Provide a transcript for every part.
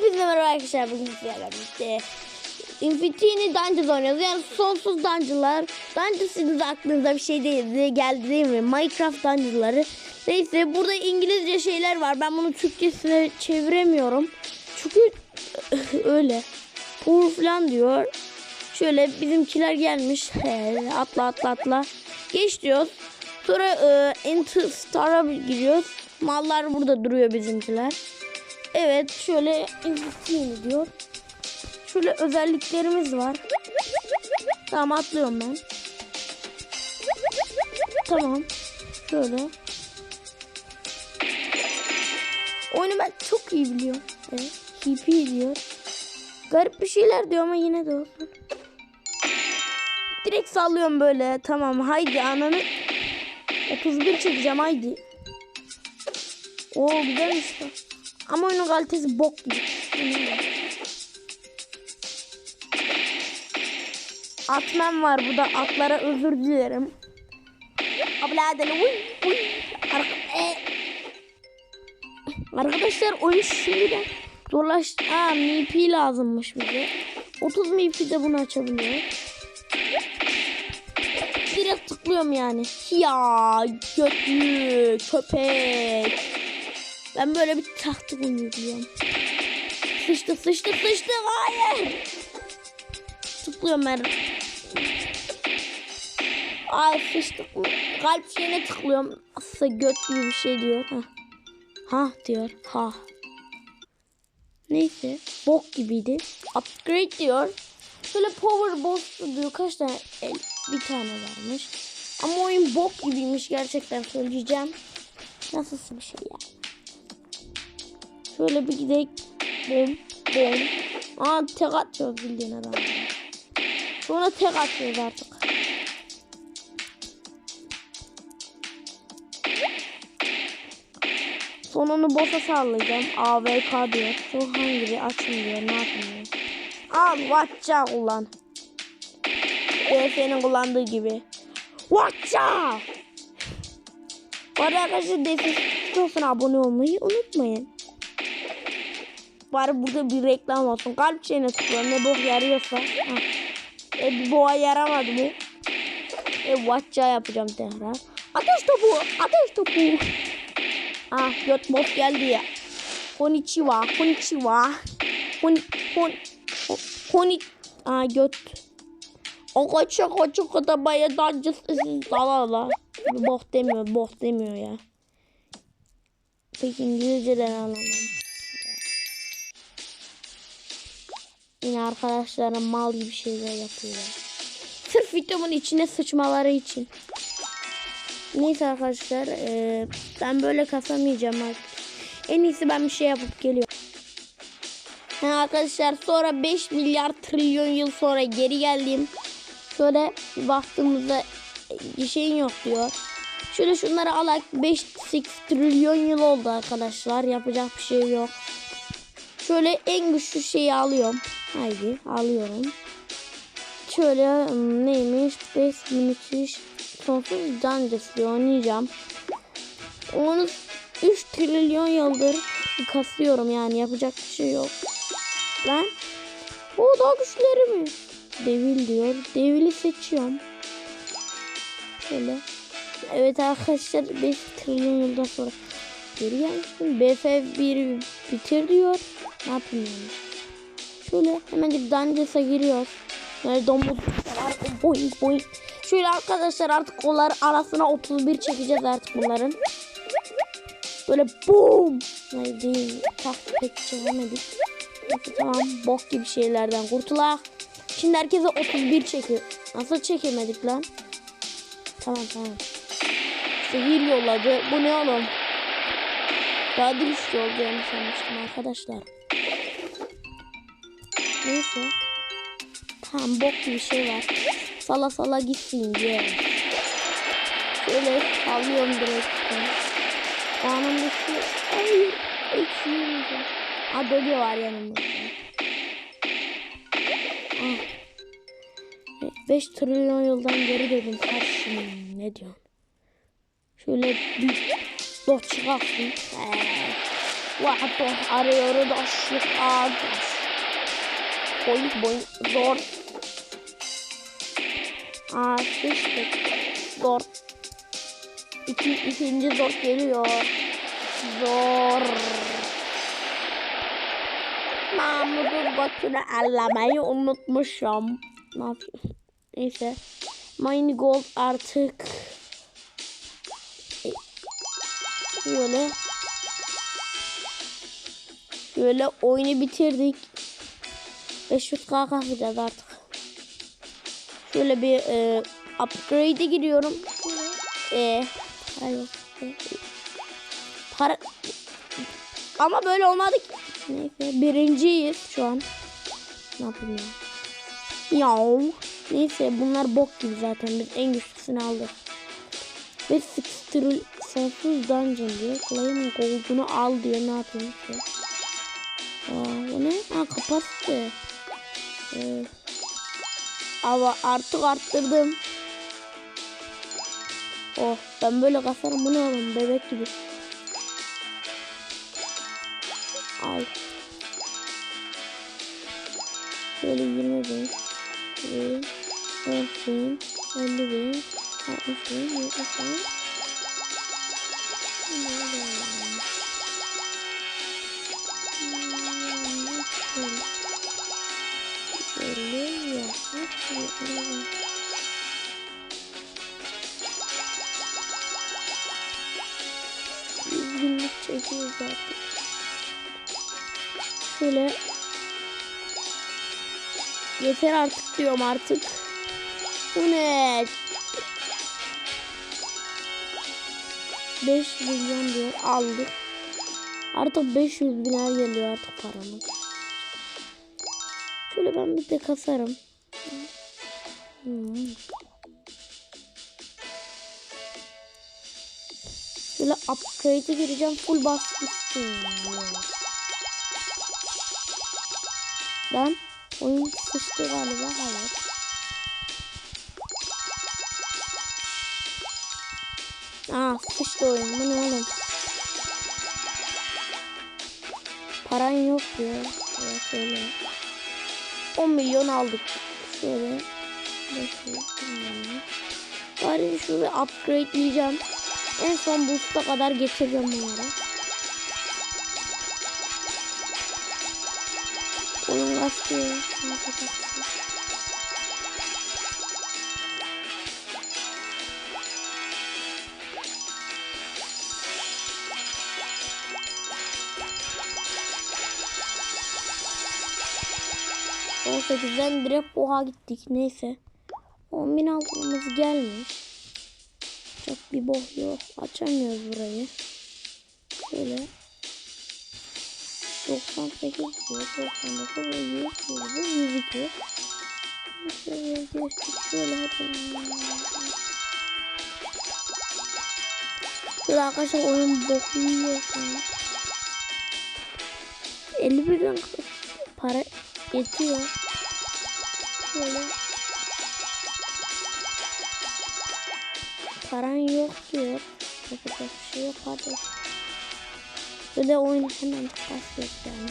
Hepinize merhaba arkadaşlar. Bugün sizlerle birlikte Infinity Dungeons oynuyoruz. Yani sonsuz dungeonlar. Dungeon sizin aklınıza bir şey değildi. Geldi değil mi? Minecraft dungeonları. Neyse burada İngilizce şeyler var. Ben bunu Türkçesine çeviremiyorum. Çünkü öyle. Poor falan diyor. Şöyle bizimkiler gelmiş. Atla atla atla. Geç diyoruz. Sonra e, Into Star'a giriyoruz. Mallar burada duruyor bizimkiler. Evet şöyle Infinity diyor. Şöyle özelliklerimiz var. Tamam atlıyorum ben. Tamam. Şöyle. Oyunu ben çok iyi biliyorum. Evet. Hippie diyor. Garip bir şeyler diyor ama yine de olsun. Direkt sallıyorum böyle. Tamam haydi ananı. 31 çekeceğim haydi. Oo güzelmiş bu. Ama oyunun kalitesi bok gibi. Atmam var burada. Atlara özür dilerim. Abladeli uy uy. E. Arkadaşlar oyun şimdiden zorlaştı. Aa MP lazımmış bize. 30 MP de bunu açabiliyor. Direkt tıklıyorum yani. Ya götlü köpek. Ben böyle bir taktik uyguluyorum. Sıçtı sıçtı sıçtı hayır. Tıklıyorum ben. Ay sıçtık mı? Kalp şeyine tıklıyorum. Aslında göt gibi bir şey diyor. Ha. ha diyor. Ha. Neyse. Bok gibiydi. Upgrade diyor. Şöyle power boss diyor. Kaç tane? El, bir tane varmış. Ama oyun bok gibiymiş gerçekten söyleyeceğim. Nasılsın bir şey ya? Şöyle bir gidelim. Bom bom. Aa tek atıyor bildiğin adam. Sonra tek atıyoruz artık. Sonunu boss'a sallayacağım. AVK diyor. Şu hangi bir açın diyor. Ne yapayım. Al watcha kullan. DF'nin kullandığı gibi. Watcha! Bu arkadaşlar DF olsun abone olmayı unutmayın. Bari burada bir reklam olsun. Kalp şeyine tıklıyorum. Ne bok yarıyorsa. Ha. E, bir boğa yaramadı bu. E, watcha yapacağım tekrar. Ateş topu. Ateş topu. Ah göt bot geldi ya. Konnichiwa. Konnichiwa. Kon, kon, koni, ah göt. O koça koça koça baya dancısı dalala. Bok demiyor, bok demiyor ya. Peki İngilizceden anlamam. Yine arkadaşlarım mal gibi şeyler yapıyorlar. Sırf videomun içine sıçmaları için. Neyse arkadaşlar e, ben böyle kasamayacağım artık. En iyisi ben bir şey yapıp geliyorum. Ha, arkadaşlar sonra 5 milyar trilyon yıl sonra geri geldim. Şöyle baktığımızda bir şeyin yok diyor. Şöyle şunları alak 5 6 trilyon yıl oldu arkadaşlar. Yapacak bir şey yok. Şöyle en güçlü şeyi alıyorum. Haydi alıyorum. Şöyle neymiş? 5 müthiş sonsuz Dungeons diye oynayacağım. Onu 3 trilyon yıldır kasıyorum yani yapacak bir şey yok. Lan o daha güçleri mi? Devil diyor. Devil'i seçiyorum. Şöyle. Evet arkadaşlar 5 trilyon yıldan sonra geri gelmiştim. BF1 bitir diyor. Ne yapayım yani? Şöyle hemencik Dungeons'a giriyoruz. Böyle var. Boy boy. Şöyle arkadaşlar artık onlar arasına 31 çekeceğiz artık bunların. Böyle boom. Hayır değil. Tak pek çekemedik. Tamam bok gibi şeylerden kurtulak. Şimdi herkese 31 çekiyor. Nasıl çekemedik lan? Tamam tamam. Zehir yolladı. Bu ne oğlum? Daha dürüst olacağını sanmıştım arkadaşlar. Neyse. Tamam bok gibi şey var. Sala sala gitsin diye. Şöyle alıyorum direkt. Anam dışı. Hayır. Eksiğim. Ha dölge var yanımda. Ah. 5 trilyon yıldan geri döndüm karşım. Ne diyorsun? Şöyle bir bot çıkarsın. Ee, Vato arıyoruz aşık ağaç. Boy boy zor. Aa sıçtık. Zor. İki, ikinci zor geliyor. Zor. Mahmut'un götünü allamayı unutmuşum. Ne yapayım? Neyse. Mine Gold artık Böyle Şöyle oyunu bitirdik. 500k kasacağız artık. Şöyle bir e, upgrade'e giriyorum. E, hayır. E, para ama böyle olmadı ki. Neyse birinciyiz şu an. Ne yapayım ya? Yav. Neyse bunlar bok gibi zaten biz en güçlüsünü aldık. Ve Sixtril sonsuz dungeon diyor. Claim gold'unu al diyor. Ne yapayım ki? Aa, bu ne? Ha kapattı. Ee, ama artık arttırdım. Oh ben böyle kasarım. Bu ne oğlum? Bebek gibi. Al. Şöyle 20 bin. bin, 40 bin, 50 bin, 60 bin, 70 bin. Çekiyoruz artık. Şöyle Yeter artık diyorum artık. Bu ne? 5 milyon diyor aldık. Artık 500 biner geliyor artık paramız. Şöyle ben bir de kasarım. Hmm. Şöyle upgrade'e gireceğim. Full basmışsın. Ben oyun sıçtı galiba. Hayır. Aa sıçtı oyun. Bu ne oğlum? Paran yok diyor. Evet öyle. 10 milyon aldık. Şöyle. Bari şunu upgradeleyeceğim. En son boost'a kadar getireceğim bunları. Oyun başlıyor. On sekizden direkt oha gittik. Neyse. 10 bin altınımız gelmiş. Çok bir boh yok. Açamıyoruz burayı. Şöyle. 98 diyor. 99 ve 100 diyor. Bu 102. Şöyle geçtik. Şöyle hadi. Şöyle arkadaşlar oyun boku yiyor şu an. 51'den para yetiyor. Şöyle. Paran yok diyor. Yapacak bir şey yok hadi. De oyunu hemen basıyoruz yani.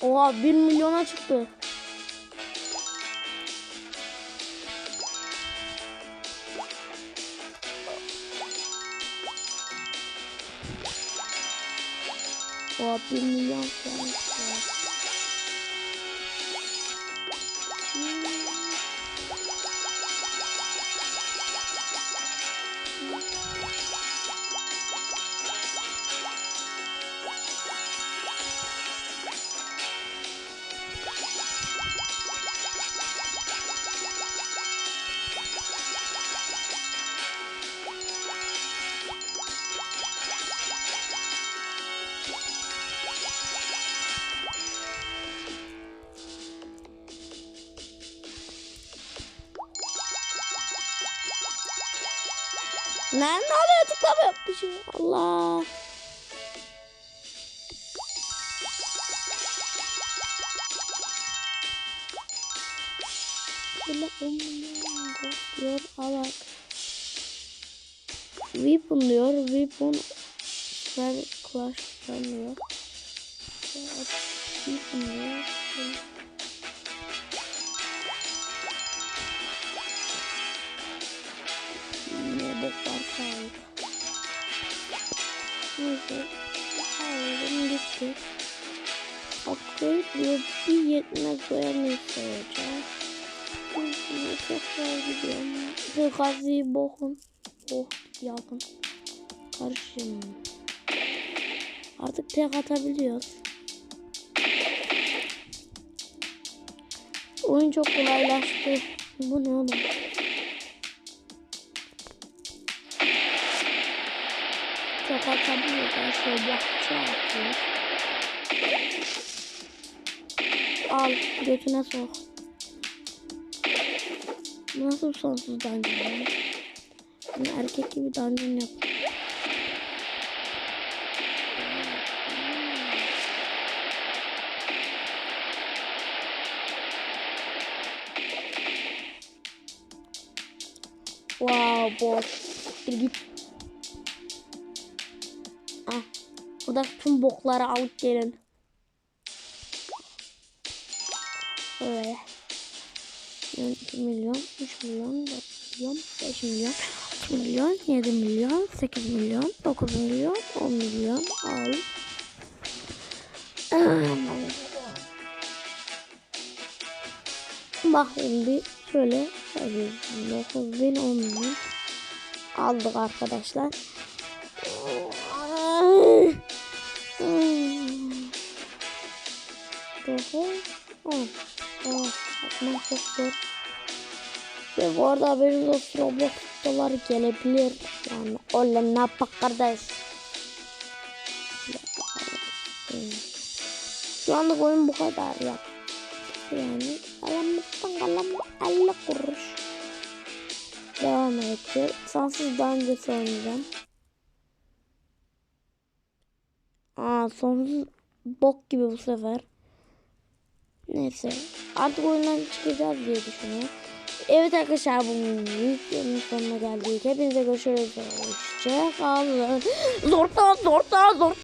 Oha 1 milyona çıktı. Oha 1 milyon falan. çıktı. Ne, Ne oluyor tıklama yapmışım. Şey Allah. Böyle umman diyor alak. Weapon diyor. Weapon Super Clash diyor. Weapon diyor. Varsa aldık. Neyse. Aldım gitti. Upgrade diyor. Bir yetmez doyamayız sayacağız. Şimdi tekrar gidiyorum. Hırkazıyı bokun. Oh yakın. Karışım. Artık tek atabiliyoruz. Oyun çok kolaylaştı. Bu ne oğlum? Çok atabiliyoruz. Ben şöyle atıyoruz. Al götüne sok. Nasıl sonsuz dungeon ya? Yani erkek gibi dungeon yap. Wow boş. Bir git. Burada tüm bokları alıp gelin. Öyle. 2 milyon, 3 milyon, 4 milyon, 5 milyon, 6 milyon, 7 milyon, 8 milyon, 9 milyon, 10 milyon al. Bakayım bir şöyle 9 bin 10 milyon aldık arkadaşlar. On. Oh, atmak çok zor. Ve bu arada haberiniz olsun Roblox dolar gelebilir. Yani öyle ne yapak kardeş. Şu anlık oyun bu kadar ya. Yani alamızdan kalan 50 kuruş. Devam edeceğiz. Sonsuz daha önce oynayacağım. Aa sonsuz bok gibi bu sefer. Neyse. Artık oyundan çıkacağız diye düşünüyorum. Evet arkadaşlar bu videonun sonuna geldik. Hepinize görüşürüz. Hoşçakalın. Zorta zorta zorta.